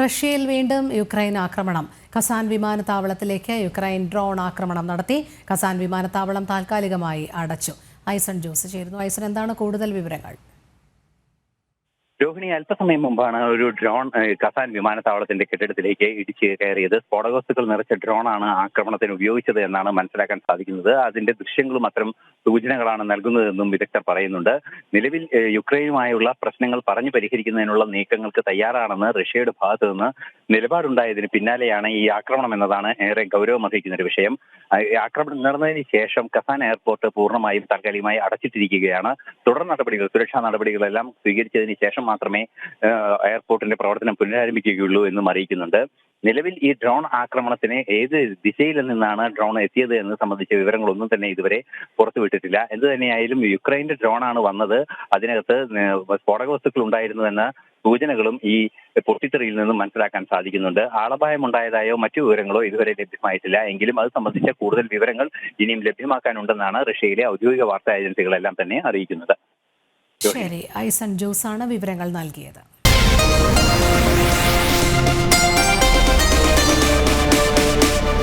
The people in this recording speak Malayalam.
റഷ്യയിൽ വീണ്ടും യുക്രൈൻ ആക്രമണം. കസാൻ വിമാനത്താവളത്തിലേക്ക് യുക്രൈൻ ഡ്രോൺ ആക്രമണം നടത്തി. കസാൻ വിമാനത്താവളം താൽക്കാലികമായി അടച്ചു. ഐസൺ ജോസ് ചേരുന്നു. ഐസൺ എന്താണ് കൂടുതൽ വിവരങ്ങൾ? രോഹിണി അല്പസമയം മുമ്പാണ് ഒരു ഡ്രോൺ കസാൻ വിമാനത്താവളത്തിന്റെ കെട്ടിടത്തിലേക്ക് ഇടിച്ച് കയറിയത്. സ്ഫോടകവസ്തുക്കൾ നിറച്ച ഡ്രോണാണ് ആക്രമണത്തിന് ഉപയോഗിച്ചത് എന്നാണ് മനസ്സിലാക്കാൻ സാധിക്കുന്നത്. അതിന്റെ ദൃശ്യങ്ങളും അത്തരം സൂചനകളാണ് നൽകുന്നതെന്നും വിദഗ്ധർ പറയുന്നുണ്ട്. നിലവിൽ യുക്രൈനുമായുള്ള പ്രശ്നങ്ങൾ പറഞ്ഞു പരിഹരിക്കുന്നതിനുള്ള നീക്കങ്ങൾക്ക് തയ്യാറാണെന്ന് റഷ്യയുടെ ഭാഗത്തു നിന്ന് നിലപാടുണ്ടായതിന് പിന്നാലെയാണ് ഈ ആക്രമണം എന്നതാണ് ഏറെ ഗൗരവമർഹിക്കുന്ന ഒരു വിഷയം ആക്രമണം നടന്നതിന് ശേഷം കസാൻ എയർപോർട്ട് പൂർണമായും താൽക്കാലികമായി അടച്ചിട്ടിരിക്കുകയാണ്. തുടർ നടപടികൾ സുരക്ഷാ നടപടികളെല്ലാം സ്വീകരിച്ചതിന് ശേഷം മാത്രമേ എയർപോർട്ടിന്റെ പ്രവർത്തനം പുനരാരംഭിക്കുകയുള്ളൂ എന്നും അറിയിക്കുന്നുണ്ട്. നിലവിൽ ഈ ഡ്രോൺ ആക്രമണത്തിന് ഏത് ദിശയിൽ നിന്നാണ് ഡ്രോൺ എത്തിയത് എന്ന് സംബന്ധിച്ച വിവരങ്ങളൊന്നും തന്നെ ഇതുവരെ പുറത്തുവിട്ടിട്ടില്ല. എന്ത് തന്നെയായാലും യുക്രൈന്റെ ആണ് വന്നത്. അതിനകത്ത് സ്ഫോടക വസ്തുക്കൾ ഉണ്ടായിരുന്നുവെന്ന സൂചനകളും ഈ പൊട്ടിത്തെറിയിൽ നിന്നും മനസ്സിലാക്കാൻ സാധിക്കുന്നുണ്ട്. ആളപായമുണ്ടായതായോ മറ്റു വിവരങ്ങളോ ഇതുവരെ ലഭ്യമായിട്ടില്ല. എങ്കിലും അത് സംബന്ധിച്ച കൂടുതൽ വിവരങ്ങൾ ഇനിയും ലഭ്യമാക്കാനുണ്ടെന്നാണ് റഷ്യയിലെ ഔദ്യോഗിക വാർത്താ ഏജൻസികളെല്ലാം തന്നെ അറിയിക്കുന്നത്. ശരി ഐസൺ ജോസ് ആണ് വിവരങ്ങൾ നൽകിയത്.